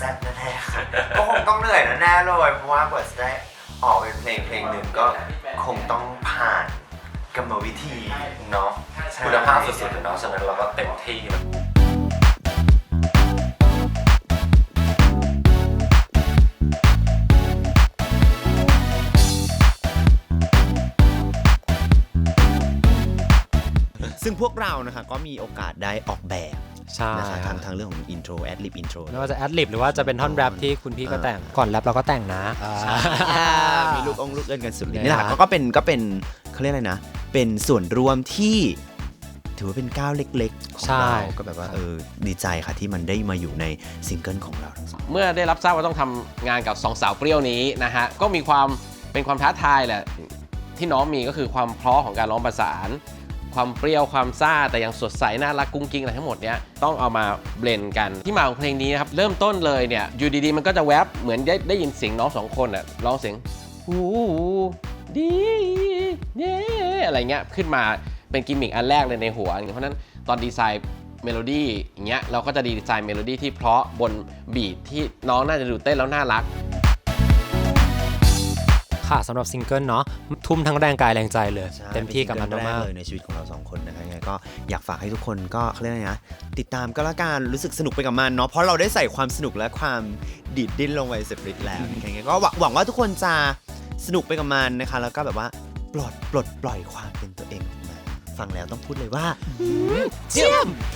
ค่ะก็คงต้องเหนื่อยแน่ๆเลยเพราะว่ากว่าจะได้ออกเป็นเพลงเพลงหนึ่งก็คงต้องผ่านกรรมวิธีเนาะคุณภาพสุดๆเลยเนาะฉะนั้นเราก็เต็มที่นะซึ่งพวกเรานะคะก็มีโอกาสได้ออกแบบ ใช่นะคะทางทางเรื่องของอินโทรแอดลิปอินโทรไม่ว่าจะแอดลิบหรือว่าจะเป็นท่อนแรปที่คุณพี่ก็แต่ง ก่อนแรปเราก็แต่งนะ มีลูกองค์ลูกเอิญกันสุดฤทธิ์นะนี่แหละค่ะก็ก็เป็นก็เป็นเขาเรียกอะไรนะ เป็นส่วนร่วมที่ถือว่าเป็นก้าวเล็กๆ ของใช่เรา ก็แบบว่าเออดีใจค่ะที่มันได้มาอยู่ในซิงเกิลของเราทั้งสองเมื่อได้รับทราบว่าต้องทำงานกับสองสาวเปรี้ยวนี้นะฮะ ก็มีความเป็นความท้าทายแหละที่น้องมีก็คือความเพราะของการร้องประสาน ความเปรี้ยวความซ่าแต่ยังสดใสน่ารักกุ้งกิ้งอะไรทั้งหมดเนี้ยต้องเอามาเบลนกันที่มาของเพลงนี้นะครับเริ่มต้นเลยเนี่ยอยู่ดีๆมันก็จะแวบเหมือนได้ได้ยินเสียงน้องสองคนอะร้องเสียงหูดีเย่อะไรเงี้ยขึ้นมาเป็นกิมมิกอันแรกเลยในหัวเพราะฉะนั้นตอนดีไซน์เมโลดี้อย่างเงี้ยเราก็จะดีไซน์เมโลดี้ที่เพราะบนบีทที่น้องน่าจะดูเต้นแล้วน่ารัก ค่ะสำหรับซิงเกิลเนาะทุ่มทั้งแรงกายแรงใจเลยใช่เต็มที่กับมันเป็ซิงเกิลแรมากเลยในชีวิตของเราสองคนนะคะยังไงก็อยากฝากให้ทุกคนก็เขาเรียกอะไรนะติดตามก็แล้วกันรู้สึกสนุกไปกับมันเนาะเพราะเราได้ใส่ความสนุกและความดีดดิ้นลงไปเสร็จฤทธิ์แล้วยังไงก็หวังหวังว่าทุกคนจะสนุกไปกับมันนะคะแล้วก็แบบว่าปลดปลดปล่อยความเป็นตัวเองออกมาฟังแล้วต้องพูดเลยว่าเจียมเ